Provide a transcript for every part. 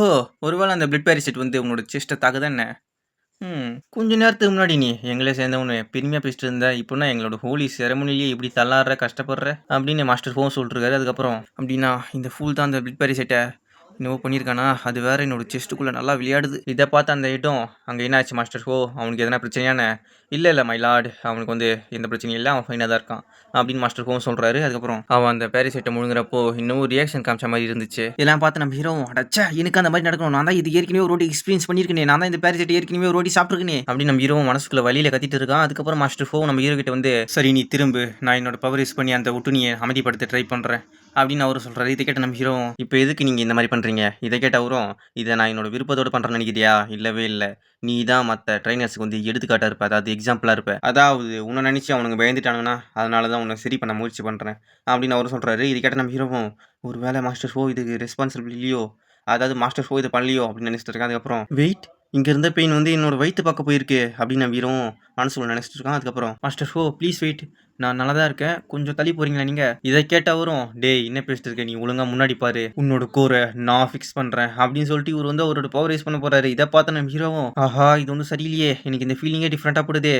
ஓ ஒருவேளை அந்த பிளட் பேரிசிட் வந்து உன்னோட செஸ்ட்டை தாக்குதா என்ன ம் கொஞ்ச நேரத்துக்கு முன்னாடி நீ எங்களே சேர்ந்தவனு பெருமையாக பேசிட்டு இருந்த இப்போனா எங்களோட ஹோலி செரமனிலேயே இப்படி தள்ளாடுற கஷ்டப்படுற அப்படின்னு மாஸ்டர் ஃபோன் சொல்லிட்டுருக்காரு அதுக்கப்புறம் அப்படின்னா இந்த ஃபூல் தான் அந்த பிளட் பேரிசெட்டை என்னவோ பண்ணியிருக்கானா அது வேற என்னோட செஸ்ட்டுக்குள்ளே நல்லா விளையாடுது. இதை பார்த்து அந்த இடம் அங்கே என்ன ஆச்சு மாஸ்டர் ஓ அவனுக்கு எதனா பிரச்சனையான? இல்லை இல்லை மை அவனுக்கு வந்து எந்த பிரச்சனையும் இல்லை. அவன் ஃபைனாக தான் இருக்கான். அப்படின்னு மாஸ்டர் ஃபோன் சொல்கிறாரு அதுக்கப்புறம் அவன் அந்த பேரிசைட்டை முழுங்குறப்போ இன்னும் ரியாக்ஷன் காமிச்ச மாதிரி இருந்துச்சு. இதெல்லாம் பார்த்து நம்ம ஹீரோ அடச்சா எனக்கு அந்த மாதிரி நடக்கணும். நான் தான் இது ஏற்கனவே ஒரு ரோட்டி எக்ஸ்பீரியன்ஸ் பண்ணியிருக்கேனே நான் தான் இந்த பேரிசைட்டை ஏற்கனவே ஒரு ரோட்டி சாப்பிட்ருக்கேனே அப்படின்னு நம்ம ஹீரோ மனசுக்குள்ள வழியில கத்திட்டு இருக்கான். அதுக்கப்புறம் மாஸ்டர் ஃபோ நம்ம ஹீரோ கிட்ட வந்து சரி நீ திரும்பு. நான் என்னோட பவர் யூஸ் பண்ணி அந்த ஒட்டுனியை அமைதிப்படுத்த ட்ரை பண்ணுறேன் அப்படின்னு அவர் சொல்கிறாரு இதை கேட்ட நம்ம ஹீரோ இப்போ எதுக்கு நீங்கள் இந்த மாதிரி பண்ணுறீங்க இதை கேட்ட அவரும் இதை நான் என்னோட விருப்பத்தோடு பண்ணுறேன்னு நினைக்கிறியா? இல்லவே இல்லை. நீ தான் மற்ற ட்ரைனர்ஸுக்கு வந்து எடுத்துக்காட்டாக இருப்ப. அதாவது எக்ஸாம்பிளாக இருப்ப. அதாவது உன்னை நினச்சி அவனுங்க பயந்துட்டானுங்கன்னா அதனால தான் உன்னை சரி பண்ண முயற்சி பண்ணுறேன் அப்படின்னு அவரும் சொல்கிறாரு இது கேட்ட நம்ம ஹீரோவும் ஒரு வேளை மாஸ்டர் ஷோ இதுக்கு ரெஸ்பான்சிபிள் இல்லையோ? அதாவது மாஸ்டர் ஷோ இது பண்ணலையோ? அப்படின்னு நினச்சிட்டு இருக்கேன் அதுக்கப்புறம் வெயிட் இங்கே இருந்த பெயின் வந்து என்னோட வயிற்று பக்கம் போயிருக்கு அப்படின்னு நம்ம வீரம் மனசுக்குள்ள நினச்சிட்டு இருக்கான். அதுக்கப்புறம் மாஸ்டர் ஷோ ப்ளீஸ் வெயிட் நான் நல்லா தான் இருக்கேன். கொஞ்சம் தள்ளி போறீங்களா நீங்கள் இதை கேட்டவரும் டேய் என்ன பேசிட்டு இருக்க? நீ ஒழுங்கா முன்னாடி பாரு. உன்னோட கோரை நான் ஃபிக்ஸ் பண்ணுறேன் அப்படின்னு சொல்லிட்டு இவர் வந்து அவரோட பவர் யூஸ் பண்ண போறாரு. இதை பார்த்து நம்ம ஹீரோவும் ஆஹா இது ஒன்றும் சரியில்லையே. எனக்கு இந்த ஃபீலிங்கே டிஃப்ரெண்ட்டாக போடுதே.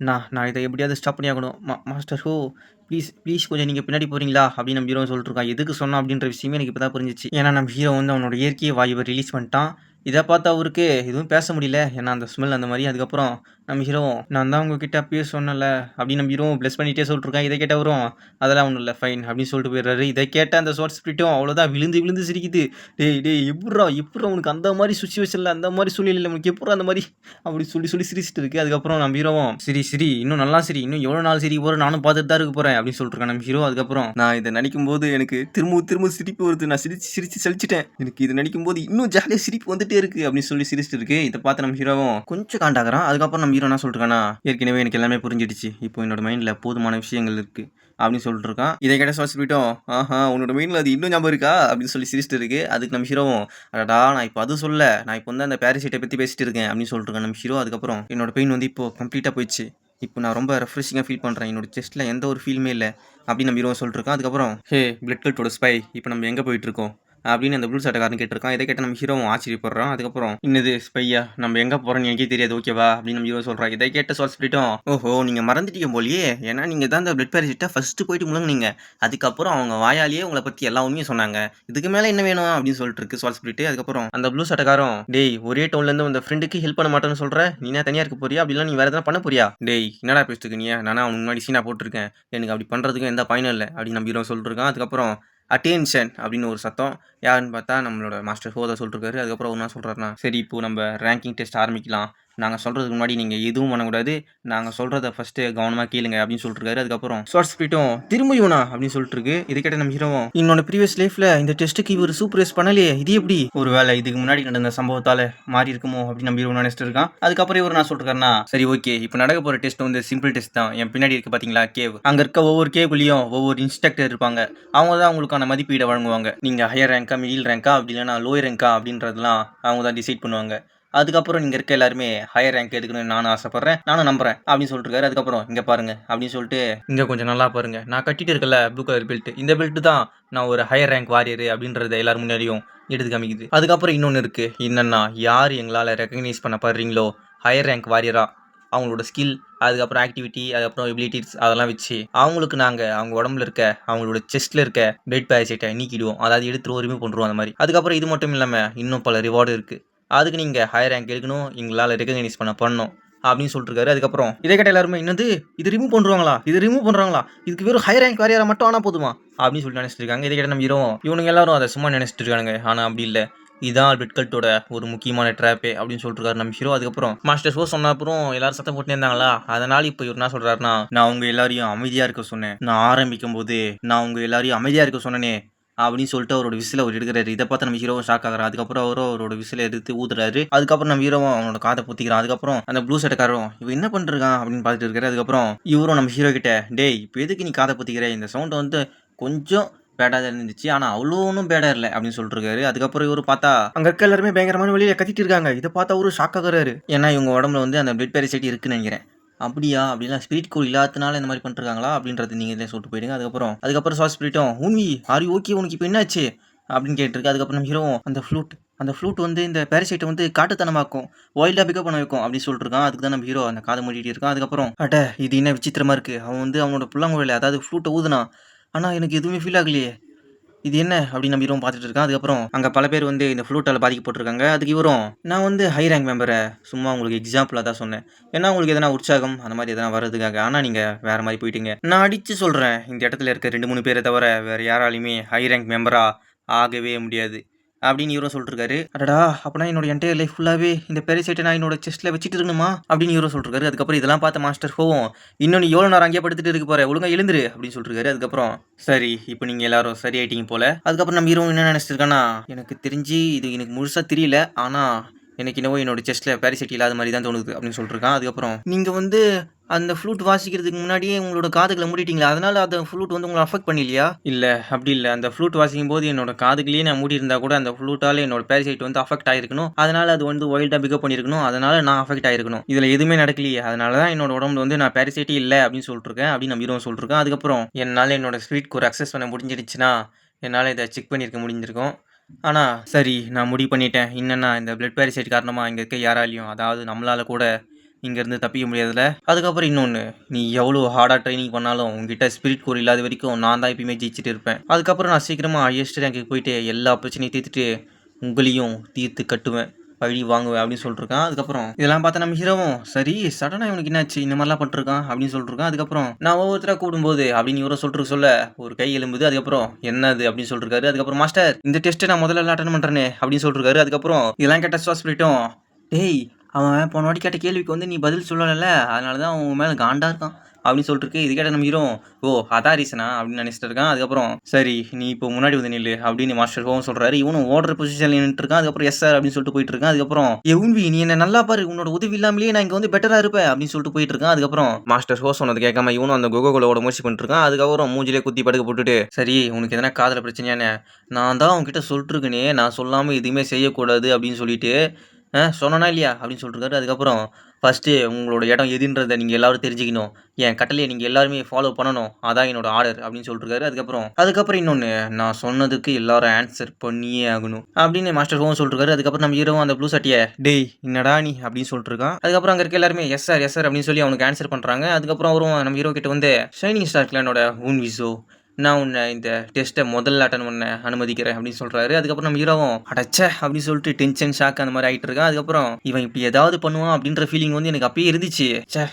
நான் நான் இதை எப்படியாவது ஸ்டாப் பண்ணி ஆகணும். மா மாஸ்டர் ஹோ ப்ளீஸ் ப்ளீஸ் கொஞ்சம் நீங்கள் பின்னாடி போகிறீங்களா அப்படின்னு நம்ம ஹீரோ சொல்லிட்டுருக்கான் எதுக்கு சொன்னோம் அப்படின்ற விஷயமே எனக்கு இப்போ தான் புரிஞ்சிச்சு. ஏன்னா நம்ம ஹீரோ வந்து அவனோட இயற்கை வாயுவை ரிலீஸ் பண்ணிட்டான். இதை பார்த்து அவருக்கு எதுவும் பேச முடியல. ஏன்னா அந்த ஸ்மெல் அந்த மாதிரி. அதுக்கப்புறம் நம்ம ஹீரோ நான் தான் உங்ககிட்ட அப்பயே சொன்னல அப்படின்னு நம்ம ஹீரோ ப்ளஸ் பண்ணிகிட்டே சொல்லிட்டுருக்கான். இதை கேட்ட வரும் அதெல்லாம் ஒன்றும் இல்லை ஃபைன் அப்படின்னு சொல்லிட்டு போயிடுறாரு. இதை கேட்ட அந்த ஷார்ட் ஸ்பிரிட்டும் அவ்வளோதான் விழுந்து விழுந்து சிரிக்குது. டேய் டேய் எப்பட்றா எப்பட்றா உனக்கு அந்த மாதிரி சுச்சுவேஷனில் அந்த மாதிரி சூழ்நிலையில் உனக்கு எப்பட்றா அந்த மாதிரி? அப்படி சொல்லி சொல்லி சிரிச்சிட்டு இருக்கு. அதுக்கப்புறம் நம்ம ஹீரோவும் சரி சரி இன்னும் நல்லா சரி இன்னும் எவ்வளோ நாள் சரி போகிறேன் நானும் பார்த்துட்டு தான் இருக்க போகிறேன் அப்படின்னு சொல்லிட்டுருக்கேன் நம்ம ஹீரோ அதுக்கப்புறம் நான் இதை நடிக்கும் போது எனக்கு திரும்ப திரும்ப சிரிப்பு வருது. நான் சிரிச்சு சிரிச்சு சலிச்சிட்டேன். எனக்கு இது நடிக்கும் போது இன்னும் ஜாலியாக சிரிப்பு வந்துட்டு இருக்கு அப்படின்னு சொல்லி சிரிச்சிட்டு இருக்கு. இதை பார்த்து நம்ம ஹீரோவும் கொஞ்சம் காண்டாகிறான் அதுக்கப்புறம் நம்ம ஹீரோ என்ன சொல்லிருக்கானா ஏற்கனவே எனக்கு எல்லாமே புரிஞ்சிடுச்சு. இப்போ என்னோட மைண்டில் போதுமான விஷயங்கள் இருக்கு அப்படின்னு சொல்லிட்டு இருக்கான். இதை கேட்ட சொல்லிட்டோம் ஆஹா உன்னோட மைண்டில் அது இன்னும் ஞாபகம் இருக்கா? அப்படின்னு சொல்லி சிரிச்சிட்டு இருக்கு. அதுக்கு நம்ம ஹீரோவும் அடடா நான் இப்போ அது சொல்ல நான் இப்போ வந்து அந்த பேரிசைட்டை பற்றி பேசிட்டு இருக்கேன் அப்படின்னு சொல்லிட்டு இருக்கேன் நம்ம ஹீரோ. அதுக்கப்புறம் என்னோட பெயின் வந்து இப்போ கம்ப்ளீட்டாக போயிடுச்சு. இப்போ நான் ரொம்ப ரெஃப்ரெஷிங்காக ஃபீல் பண்ணுறேன் என்னோட செஸ்ட்டில் எந்த ஒரு ஃபீலுமே இல்லை அப்படின்னு நம்ம ஹீரோ சொல்லிட்டு இருக்கான். அதுக்கப்புறம் ஹே பிளட் கல்ட்டோட ஸ்பை இப்போ நம்ம எங்கே போயிட்டு இருக்கோம்? அப்படின்னு அந்த ப்ளூ சட்டக்காரன் கேட்டிருக்கான். இதை கேட்ட நம்ம ஹீரோவும் ஆச்சரியப்படுறோம் அதுக்கப்புறம் இன்னது ஸ்பையா நம்ம எங்கே போகிறோம்னு எனக்கே தெரியாது ஓகேவா அப்படின்னு நம்ம ஹீரோ சொல்கிறான் இதை கேட்ட சால் ஸ்பிரிட்டும் ஓஹோ நீங்கள் மறந்துட்டீங்க போலியே. ஏன்னா நீங்கள் தான் இந்த பிளட் பேரிசிட்டை ஃபஸ்ட்டு போயிட்டு முழங்குனீங்க. அதுக்கப்புறம் அவங்க வாயாலேயே உங்களை பற்றி எல்லா உண்மையும் சொன்னாங்க. இதுக்கு மேலே என்ன வேணும்? அப்படின்னு சொல்லிட்டு இருக்கு சால் ஸ்பிரிட் அதுக்கப்புறம் அந்த ப்ளூ சட்டக்காரம் டேய் ஒரே டவுன்லேருந்து அந்த ஃப்ரெண்டுக்கு ஹெல்ப் பண்ண மாட்டேன்னு சொல்கிற நீ என்ன தனியாக இருக்க போறியா? அப்படிலாம் நீ வேறு எதனா பண்ண போறியா? டேய் என்னடா பேசிட்டு நீ? நானா அவனுக்கு முன்னாடி சீனா போட்டிருக்கேன். எனக்கு அப்படி பண்ணுறதுக்கு எந்த பயனும் இல்லை. அப்படின்னு நம்ம ஹீரோ சொல்லிருக்கான் அதுக்கப்புறம் அட்டென்ஷன் அப்படின்னு ஒரு சத்தம். யாருன்னு பார்த்தா நம்மளோட மாஸ்டர் ஹோதா சொல்லிருக்காரு அதுக்கப்புறம் ஒன்றா சொல்கிறாருன்னா சரி இப்போ நம்ம ரேங்கிங் டெஸ்ட் ஆரம்பிக்கலாம். நாங்கள் சொல்கிறதுக்கு முன்னாடி நீங்கள் எதுவும் பண்ணக்கூடாது. நாங்கள் சொல்கிறத ஃபஸ்ட்டு கவனமாக கேளுங்க அப்படின்னு சொல்லிட்டுருக்காரு. அதுக்கப்புறம் ஷார்ட் ஸ்பிரிட்டும் திரும்ப இவனா அப்படின்னு சொல்லிட்டு இருக்கு இதை கேட்ட நம்ம ஹீரோவும் என்னோட ப்ரீவியஸ் லைஃப்பில் இந்த டெஸ்ட்டுக்கு இவர் சூப்பர்வைஸ் பண்ணலையே இது எப்படி? ஒரு வேலை இதுக்கு முன்னாடி நடந்த சம்பவத்தால் மாறி இருக்குமோ அப்படின்னு நம்ம ஹீரோ இருக்கான். அதுக்கப்புறம் இவர் நான் சொல்லிருக்காருன்னா சரி ஓகே இப்போ நடக்க போகிற டெஸ்ட் வந்து சிம்பிள் டெஸ்ட் தான். என் பின்னாடி இருக்கு பார்த்தீங்களா கேவ் அங்கே இருக்க ஒவ்வொரு கேவ்லையும் ஒவ்வொரு இன்ஸ்ட்ரக்டர் இருப்பாங்க. அவங்க தான் உங்களுக்கான மதிப்பீடை வழங்குவாங்க. நீங்கள் ஹையர் ரேங்க்கா மிடில் ரேங்க்கா அப்படி இல்லைனா லோயர் ரேங்க்கா அப்படின்றதுலாம் அவங்க தான் டிசைட் பண்ணுவாங்க. அதுக்கப்புறம் நீங்கள் இருக்க எல்லாருமே ஹையர் ரேங்க் எடுக்கணும்னு நானும் ஆசைப்பட்றேன். நானும் நம்புறேன். அப்படின்னு சொல்லிட்டு அதுக்கப்புறம் இங்கே பாருங்க. அப்படின்னு சொல்லிட்டு இங்கே கொஞ்சம் நல்லா பாருங்க. நான் கட்டிட்டு இருக்கல ப்ளூ கலர் பெல்ட் இந்த பெல்ட் தான் நான் ஒரு ஹையர் ரேங்க் வாரியர் அப்படின்றத எல்லாரும் முன்னாடியும் எடுத்து காமிக்குது. அதுக்கப்புறம் இன்னொன்று இருக்குது என்னென்னா யார் எங்களால் ரெக்கக்னைஸ் பண்ண படுறீங்களோ ஹையர் ரேங்க் வாரியராக அவங்களோட ஸ்கில் அதுக்கப்புறம் ஆக்டிவிட்டி அதுக்கப்புறம் எபிலிட்டிஸ் அதெல்லாம் வச்சு அவங்களுக்கு நாங்கள் அவங்க உடம்புல இருக்க அவங்களோட செஸ்ட்டில் இருக்க பிளட் பேரசைட்டை நீக்கிடுவோம். அதாவது எடுத்து ரிமூவ் பண்ணுறோம் அந்த மாதிரி. அதுக்கப்புறம் இது மட்டும் இல்லாமல் இன்னும் பல ரிவார்டு இருக்குது அதுக்கு நீங்கள் ஹையர் ரேங்க் எடுக்கணும் எங்களால் ரெகனைஸ் பண்ண பண்ணணும் அப்படின்னு சொல்லிட்டுருக்காரு. அதுக்கப்புறம் இதை கேட்ட எல்லாருமே என்னது? இது ரிமூவ் பண்ணுவாங்களா இது ரிமூவ் பண்ணுறாங்களா இதுக்கு வெறும் ஹை ரேங்க் வேறு மட்டும் ஆனால் போதுமா? அப்படின்னு சொல்லி நினச்சிட்டு இருக்காங்க. இதை கேட்ட நம்ம ஹீரோ இவனுங்க எல்லாரும் அதை சும்மா நினச்சிட்டு இருக்கானுங்க. ஆனால் அப்படி இல்லை. இதுதான் பிட்கல்ட்டோட ஒரு முக்கியமான ட்ராப்பே அப்படின்னு சொல்லிட்டு நம்ம ஹீரோ அதுக்கப்புறம் மாஸ்டர் ஷோ சொன்ன அப்புறம் எல்லாரும் சத்தம் போட்டுனே இருந்தாங்களா? அதனால இப்போ இவர் என்ன சொல்றாருன்னா நான் உங்க எல்லாரையும் அமைதியா இருக்க சொன்னேன். நான் ஆரம்பிக்கும் போது நான் உங்க எல்லாரையும் அமைதியா இருக்க சொன்னேனே. அப்படின்னு சொல்லிட்டு அவரோட விசில் அவர் எடுக்கிறாரு. இதை பார்த்து நம்ம ஹீரோவும் ஷாக் ஆகிறார். அதுக்கப்புறம் அவரும் அவரோட விசில எடுத்து ஊத்துறாரு அதுக்கப்புறம் நம்ம ஹீரோவும் அவனோட காதை பொத்திக்கிறான். அதுக்கப்புறம் அந்த ப்ளூ சட்டக்காரரும் இவன் என்ன பண்ணிருக்கான் அப்படின்னு பார்த்துட்டு இருக்காரு. அதுக்கப்புறம் இவரும் நம்ம ஹீரோ கிட்ட டேய் இப்போ எதுக்கு நீ காதை பொத்திக்கிற? இந்த சவுண்ட் வந்து கொஞ்சம் பேடாக இருந்துச்சு. ஆனால் அவ்வளோ ஒன்றும் பேடாக இல்லை. அப்படின்னு சொல்லிட்டு இருக்காரு. அதுக்கப்புறம் இவர் பார்த்தா அங்கே இருக்க எல்லாருமே பயங்கரமான வழியில் கத்திட்டு இருக்காங்க. இதை பார்த்தா அவரும் ஷாக் ஆகுறாரு. ஏன்னா இவங்க உடம்புல வந்து அந்த பிளட் பேரிசைட்டி இருக்குன்னு நினைக்கிறேன். அப்படியா? அப்படிலாம் ஸ்பிரிட் கோல் இல்லாதனால இந்த மாதிரி பண்ணிருக்காங்களா? அப்படின்றது நீங்கள் இதில் சொல்லிட்டு போயிடுங்க. அதுக்கப்புறம் அதுக்கப்புறம் சாஸ் ஸ்பிரிட்டும் ஊன்வி ஆரி ஓகே உனக்கு இப்போ என்னாச்சு? அப்படின்னு கேட்டிருக்கு. அதுக்கப்புறம் நம்ம ஹீரோ அந்த ஃப்ளூட் அந்த ஃப்ளூட் வந்து இந்த பேரசைட்டை வந்து காட்டுத்தனமாக்கும் வைல்டாக பிக்கப் பண்ண வைக்கும் அப்படின்னு சொல்லிட்டு இருக்கான். அதுக்கு தான் நம்ம ஹீரோ அந்த காதை மூடிட்டு இருக்கான். அதுக்கப்புறம் அட இது என்ன விசித்திரமா இருக்கு. அவன் வந்து அவனோட புல்லாங்குழல அதாவது ஃப்ளூட்டை ஊதுனா ஆனால் எனக்கு எதுவுமே ஃபீல் ஆகலையே. இது என்ன அப்படின்னு நம்ம பார்த்துட்டு இருக்கான். அதுக்கப்புறம் அங்கே பல பேர் வந்து இந்த ஃப்ளூட்டால் பாதிக்கப்பட்டிருக்காங்க. அதுக்கு இவரும் நான் வந்து ஹை ரேங்க் மெம்பரை சும்மா உங்களுக்கு எக்ஸாம்பிளாக தான் சொன்னேன். ஏன்னா உங்களுக்கு எதனா உற்சாகம் அந்த மாதிரி எதனா வர்றதுக்காக. ஆனால் நீங்கள் வேறு மாதிரி போயிட்டீங்க. நான் அடித்து சொல்கிறேன் இந்த இடத்துல இருக்க ரெண்டு மூணு பேரை தவிர வேறு யாராலையுமே ஹை ரேங்க் மெம்பராக ஆகவே முடியாது. அப்படின்னு ஹீரோ சொல்லிருக்காரு. அடடா அப்படின்னா என்னோட என்டையர் லைஃப் ஃபுல்லாகவே இந்த பெரிசைட்டை நான் என்னோட செஸ்ட்டில் வச்சுட்டு இருக்கணுமா? அப்படின்னு ஹீரோ சொல்லிருக்காரு. அதுக்கப்புறம் இதெல்லாம் பார்த்த மாஸ்டர் போவோம் இன்னும் நீ எவ்வளோ நேரம் அங்கேயே படுத்துட்டு இருக்க போற? ஒழுங்காக எழுந்துரு அப்படின்னு சொல்லிருக்காரு. அதுக்கப்புறம் சரி இப்போ நீங்கள் எல்லாரும் சரி ஆயிட்டீங்க போல. அதுக்கப்புறம் நம்ம ஹீரோ என்ன நினச்சிட்டு எனக்கு தெரிஞ்சு இது எனக்கு முழுசாக தெரியல. ஆனால் எனக்கு என்னவோ என்னோட செஸ்ட்டில் பேரிசைட் இல்லாத மாதிரி தான் தோணுது அப்படின்னு சொல்லிருக்கான். அதுக்கப்புறம் நீங்கள் வந்து அந்த ஃப்ளூட் வாசிக்கிறதுக்கு முன்னாடியே உங்களோட காதுகளை மூடிட்டீங்களா? அதனால அந்த ஃப்ளூட் வந்து உங்களை அஃபெக்ட் பண்ணலையா இல்லை அப்படி இல்லை. அந்த ஃப்ளூட் வாசிக்கும் போது என்னோட காதுகளையே நான் மூடி இருந்தா கூட அந்த ஃப்ளூட்டால் என்னோட பேரிசைட் வந்து அஃபெக்ட் ஆயிருக்கணும். அதனால அது வந்து வைல்டாக பிக்கப் பண்ணியிருக்கணும். அதனால நான் அஃபெக்ட் ஆயிருக்கணும். இதில் எதுவுமே நடக்கலையே. அதனால தான் என்னோட உடம்புல வந்து நான் பேரிசைட்டே இல்லை அப்படின்னு சொல்லிட்டுருக்கேன் அப்படின்னு நம்ம ஹீரோ சொல்லிருக்கேன் அதுக்கப்புறம் என்னால் என்னோட ஸ்வீட் ஒரு அக்சஸ் பண்ண முடிஞ்சிடுச்சுன்னா என்னால் இதை செக் பண்ணியிருக்க முடிஞ்சிருக்கும். ஆனால் சரி நான் முடிவு பண்ணிட்டேன். என்னென்னா இந்த பிளட் பேரிசைட் காரணமாக இங்கே இருக்க யாராலையும் அதாவது நம்மளால் கூட இங்கேருந்து தப்பிக்க முடியாதுல்ல? அதுக்கப்புறம் இன்னொன்று நீ எவ்வளோ ஹார்டாக ட்ரைனிங் பண்ணாலும் உங்ககிட்ட ஸ்பிரிட் கோர் இல்லாத வரைக்கும் நான் தான் எப்பயுமே ஜெயிச்சுட்டு இருப்பேன். அதுக்கப்புறம் நான் சீக்கிரமாக ஹையஸ்ட் ரேங்க்கு போயிட்டு எல்லா பிரச்சனையும் தீர்த்துட்டு உங்களையும் தீர்த்து கட்டுவேன். பழி வாங்குவேன் அப்படின்னு சொல்லிருக்கான். அதுக்கப்புறம் இதெல்லாம் பார்த்தா நம்ம ஹீரோவும் சரி சடனாக இவனுக்கு என்னாச்சு? இந்த மாதிரிலாம் பண்ணிருக்கான் அப்படின்னு சொல்லிருக்கான். அதுக்கப்புறம் நான் ஒவ்வொருத்தராக கூடும்போது அப்படின்னு இவரை சொல்லிட்டு சொல்ல ஒரு கை எலும்புது அதுக்கப்புறம் என்னது அப்படின்னு சொல்லிருக்காரு. அதுக்கப்புறம் மாஸ்டர் இந்த டெஸ்ட்டை நான் முதல்ல அட்டன் பண்ணுறேனே அப்படின்னு சொல்லிருக்காரு. அதுக்கப்புறம் இதெல்லாம் கேட்ட சுவாஸ் பண்ணிட்டோம் டேய் அவன் போன வாட்டி கேட்ட கேள்விக்கு வந்து நீ பதில் சொல்லலை அதனால தான் அவன் மேலே காண்டா இருக்கான். அப்படின்னு சொல்லிட்டு இருக்கு. இது கேட்ட நம்ம ஹீரோ ஓ அதான் ரீசனா அப்படின்னு நினச்சிட்டு இருக்கான். அதுக்கப்புறம் சரி நீ இப்போ முன்னாடி வந்து நில்லு அப்படின்னு மாஸ்டர் ஹோம் சொல்கிறாரு இவனும் ஓடுற பொசிஷனில் நின்றுட்டு இருக்கான். அதுக்கப்புறம் எஸ் சார் அப்படின்னு சொல்லிட்டு போயிட்டு இருக்கான். அதுக்கப்புறம் ஏ உன்வி நீ என்ன நல்லா பாரு. உன்னோட உதவி இல்லாமலேயே நான் இங்கே வந்து பெட்டராக இருப்பேன் அப்படின்னு சொல்லிட்டு போயிட்டு இருக்கான். அதுக்கப்புறம் மாஸ்டர் ஹோ சொன்னது கேட்காம இவனும் அந்த கோகோலோட முயற்சி பண்ணிட்டு இருக்கான். அதுக்கப்புறம் மூஞ்சிலே குத்தி படுக்க போட்டுட்டு சரி உனக்கு எதனா காதல பிரச்சனையானே நான் தான் உங்ககிட்ட சொல்லிட்டுருக்கேனே நான் சொல்லாமல் எதுவுமே செய்யக்கூடாது அப்படின்னு சொல்லிட்டு ஆ சொன்னனா இல்லையா? அப்படின்னு சொல்லிருக்காரு அதுக்கப்புறம் ஃபஸ்ட்டு உங்களோட இடம் எதுன்றதை நீங்கள் எல்லோரும் தெரிஞ்சுக்கணும். என் கட்டளையை நீங்கள் எல்லாருமே ஃபாலோ பண்ணணும். அதான் என்னோட ஆர்டர் அப்படின்னு சொல்லிருக்காரு அதுக்கப்புறம் அதுக்கப்புறம் இன்னொன்று நான் சொன்னதுக்கு எல்லாரும் ஆன்சர் பண்ணியே ஆகணும் அப்படின்னு மாஸ்டர் ஹோம் சொல்லிருக்காரு அதுக்கப்புறம் நம்ம ஹீரோவும் அந்த ப்ளூ சட்டியை டேய் என்னடா நீ? அப்படின்னு சொல்லிட்டுருக்கான். அதுக்கப்புறம் அங்கே இருக்க எல்லாருமே எஸ் சார் எஸ் சார் அப்படின்னு சொல்லி அவனுக்கு ஆன்சர் பண்ணுறாங்க அதுக்கப்புறம் அவரும் நம்ம ஹீரோ கிட்ட வந்து ஷைனிங் ஸ்டார் கிளானோட ஊன் விசோ நான் உன்னை இந்த டெஸ்ட்டை முதல்ல அட்டன் பண்ண அனுமதிக்கிறேன் அப்படின்னு சொல்கிறாரு அதுக்கப்புறம் நம்ம ஹீரோவும் அடச்சே அப்படின்னு சொல்லிட்டு டென்ஷன் ஷாக் அந்த மாதிரி ஆகிட்டு இருக்கான். அதுக்கப்புறம் இவன் இப்படி ஏதாவது பண்ணுவான் அப்படின்ற ஃபீலிங் வந்து எனக்கு அப்பயே இருந்துச்சு. சே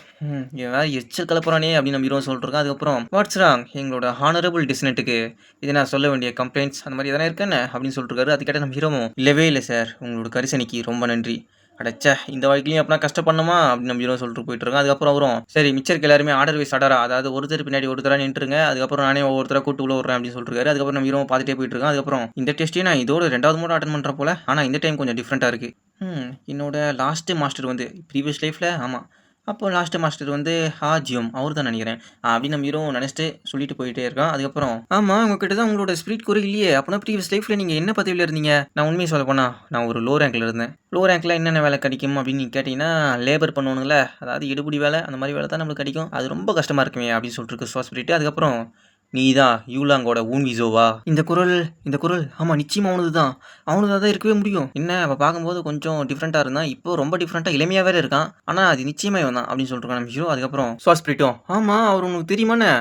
இவன் வேறு எச்சல் கலப்புறானே அப்படின்னு நம்ம ஹீரோ சொல்லிருக்கான் அதுக்கப்புறம் வாட்ஸ் ராங் எங்களோட ஹானரபிள் டிஸ்னட்டுக்கு இதை நான் சொல்ல வேண்டிய கம்ப்ளைண்ட்ஸ் அந்த மாதிரி எதனா இருக்கேன்னு அப்படின்னு சொல்லிருக்காரு அது நம்ம ஹீரோவும் இல்லவே இல்லை சார் உங்களோட கரிசனைக்கு ரொம்ப நன்றி. அடைச்சே இந்த வாழ்க்கையும் அப்பனா கஷ்டப்படணுமா அப்படின்னு நம்ம சொல்லிட்டு போயிட்டு இருக்கோம் அதுக்கப்புறம் வரும் சரி மிச்சருக்கு எல்லாருமே ஆர்டர் வைஸ் ஆர்டரா அதாவது ஒருத்தர் பின்னாடி ஒருத்தரா நின்றுருங்க. அதுக்கப்புறம் நானே ஒவ்வொருத்தரா கூட்டு உள்ள விட்றேன் அப்படின்னு சொல்லிருக்காரு அதுக்கப்புறம் நம்ம ஹீரோ பார்த்துட்டே போயிட்டு இருக்கோம் அதுக்கப்புறம் இந்த டெஸ்ட்டையும் நான் இதோட ரெண்டாவது மூட அட்டன் பண்ணுற போல. ஆனால் இந்த டைம் கொஞ்சம் டிஃப்ரெண்ட்டாக இருக்குது என்னோட லாஸ்ட்டு மாஸ்டர் வந்து ப்ரீவியஸ் லைஃப்பில் ஆமாம் அப்போது லாஸ்ட் மாஸ்டர் வந்து ஹாஜியம் அவர் தான் நினைக்கிறேன் அப்படின்னு நம்ம ஹீரோ நினச்சிட்டு சொல்லிட்டு போயிட்டே இருக்கான். அதுக்கப்புறம் ஆமாம் உங்ககிட்ட தான் உங்களோட ஸ்பிரிட் குறை இல்லையே. அப்போனா ப்ரீவியஸ் லைஃப்பில் நீங்கள் என்ன பதவியில் இருந்தீங்க? நான் உண்மையை சொல்ல போனால் நான் ஒரு லோ ரேங்க்ல இருந்தேன் லோ ரேங்க்ல என்னென்ன வேலை கிடைக்கும் அப்படின்னு கேட்டிங்கன்னா லேபர் பண்ணணுங்களே அதாவது எடுபடி வேலை அந்த மாதிரி வேலை தான் நம்மளுக்கு கிடைக்கும். அது ரொம்ப கஷ்டமாக இருக்குமே அப்படின்னு சொல்லிட்டு இருக்கு சுவாஸ் அதுக்கப்புறம் நீ தான் யூலாங்கோட ஊன் விசோவா? இந்த குரல் இந்த குரல் ஆமாம் நிச்சயமாக அவனது தான் அவனதாக தான் இருக்கவே முடியும். என்ன அவள் பார்க்கும்போது கொஞ்சம் டிஃப்ரெண்ட்டாக இருந்தான் இப்போ ரொம்ப டிஃப்ரெண்ட்டாக இளமையாக வேற இருக்கான். ஆனால் அது நிச்சயமாக இவன் தான் அப்படின்னு சொல்லிட்டு நம்ம ஹீரோ அதுக்கப்புறம் சுவாஸ் பிரிட்டோம் ஆமாம் அவர் உனக்கு தெரியுமாண்ணே?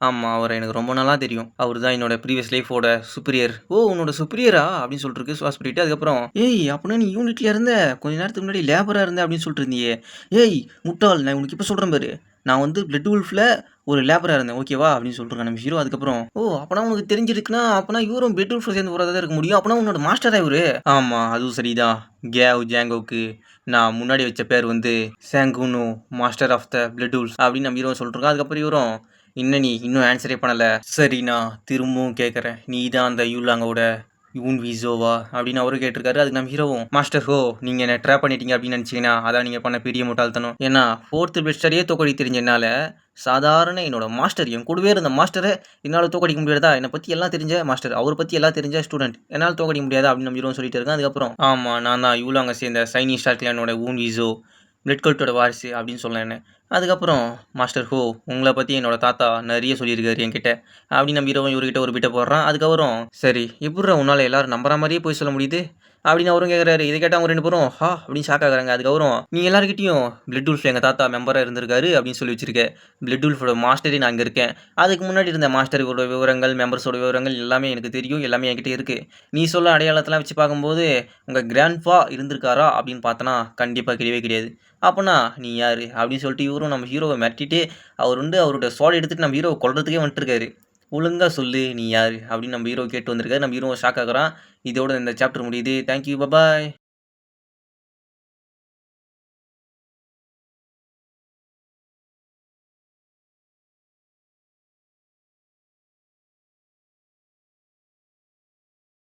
ஆமாம் அவர் எனக்கு ரொம்ப நல்லா தெரியும். அவர் தான் என்னோட ப்ரீவியஸ் லைஃபோட சுப்பீரியர் ஓ உன்னோட சுப்பீரியரா அப்படின்னு சொல்லிட்டு இருக்கு சுவாஸ் பிரிட்டு. அதுக்கப்புறம் ஏய் அப்படின்னா நீ யூனிட்ல இருந்த கொஞ்ச நேரத்துக்கு முன்னாடி லேபராக இருந்த அப்படின்னு சொல்லிட்டு இருந்தியே. ஏய் முட்டாள் நான் உனக்கு இப்போ சொல்கிறேன் பாரு. நான் வந்து பிளட் உல்ஃபில் ஒரு லேபராக இருந்தேன் ஓகேவா அப்படின்னு சொல்லிட்டு நம்ம ஹீரோ அதுக்கப்புறம் ஓ அப்பனா உனக்கு தெரிஞ்சிருக்குன்னா அப்பனா இவரும் பிளட் உல்ஃபில் சேர்ந்து போகிறதா இருக்க முடியும். அப்பனா உன்னோட மாஸ்டர் இவரு. ஆமாம் அதுவும் சரிதான். கேவ் ஜாங்கோவுக்கு நான் முன்னாடி வச்ச பேர் வந்து சாங்குனோ மாஸ்டர் ஆஃப் த பிளட் உல்ஸ் அப்படின்னு நம்ம ஹீரோ சொல்லிருக்கோம் அதுக்கப்புறம் இவரும் இன்னும் நீ இன்னும் ஆன்சரே பண்ணலை. சரி நான் திரும்பவும் கேட்குறேன் நீ தான் அந்த யூலாங்கோட யூன் விசோவா அப்படின்னு அவரு கேட்டிருக்காரு. அதுக்கு நம்ம ஹீரோவும் மாஸ்டர் ஹோ நீங்கள் என்ன ட்ராப் பண்ணிட்டீங்க அப்படின்னு நினச்சிங்கன்னா அதான் நீங்கள் பண்ண பெரிய முட்டாள்தனம். ஏன்னா ஃபோர்த்து பெஸ்டரையே தோக்கடி தெரிஞ்சனால சாதாரண என்னோட மாஸ்டர் என் கூடவே இருந்த மாஸ்டரை என்னால் தோக்கடிக்க முடியாதா? என்னை பற்றி எல்லாம் தெரிஞ்ச மாஸ்டர் அவரை பற்றி எல்லாம் தெரிஞ்ச ஸ்டூடெண்ட் என்னால் தோக்கடிக்க முடியாதா? அப்படின்னு நம்ம ஹீரோ சொல்லிட்டு இருக்கேன் அதுக்கப்புறம் ஆமாம் நான் தான் இவ்வளோ அங்கே சேர்ந்த சைனீஸ் ஸ்டார் கிளானோட ஊன் விசோ பிளட் கல்ட்டோட வாரிசு அப்படின்னு சொல்லலாம் அதுக்கப்புறம் மாஸ்டர் ஹோ உங்களை பற்றி என்னோட தாத்தா நிறைய சொல்லியிருக்காரு என்கிட்ட. அப்படி நம்ம இவர்கிட்ட ஒரு பிட்டை போடுறான். அதுக்கப்புறம் சரி இப்படி உன்னால் எல்லோரும் நம்புற மாதிரியே போய் சொல்ல முடியுது? அப்படின்னு அவரும் கேட்குறாரு இதை கேட்டால் அவங்க ரெண்டு பேரும் ஹா அப்படின்னு ஷாக் ஆகுறாங்க. அதுக்கப்புறம் நீ எல்லாருக்கிட்டையும் பிளட் உல்ஃப் எங்கள் தாத்தா மெம்பராக இருந்திருக்காரு அப்படின்னு சொல்லி வச்சிருக்கேன் பிளட் உல்ஃபோட மாஸ்டரே நான் இங்கே இருக்கேன். அதுக்கு முன்னாடி இருந்த மாஸ்டரோட விவரங்கள் மெம்பர்ஸோட விவரங்கள் எல்லாமே எனக்கு தெரியும். எல்லாமே என்கிட்ட இருக்குது நீ சொல்ல அடையாளத்தெல்லாம் வச்சு பார்க்கும்போது உங்கள் கிராண்ட்ஃபா இருந்திருக்காரா அப்படின்னு பார்த்தனா கண்டிப்பாக கிடையவே கிடையாது. அப்போனா நீ யார்? அப்படின்னு சொல்லிட்டு இவரும் நம்ம ஹீரோவை மிரட்டிட்டு அவர் வந்து அவரோட சோலை எடுத்துகிட்டு நம்ம ஹீரோவை கொள்றதுக்கே வந்துட்டுருக்காரு. ஒழுங்காக சொல்லு நீ யார்? அப்படின்னு நம்ம ஹீரோ கேட்டு வந்திருக்காரு. நம்ம ஹீரோ ஷாக் ஆகுறான் இதோட இந்த சாப்டர் முடியுது. Thank you bye bye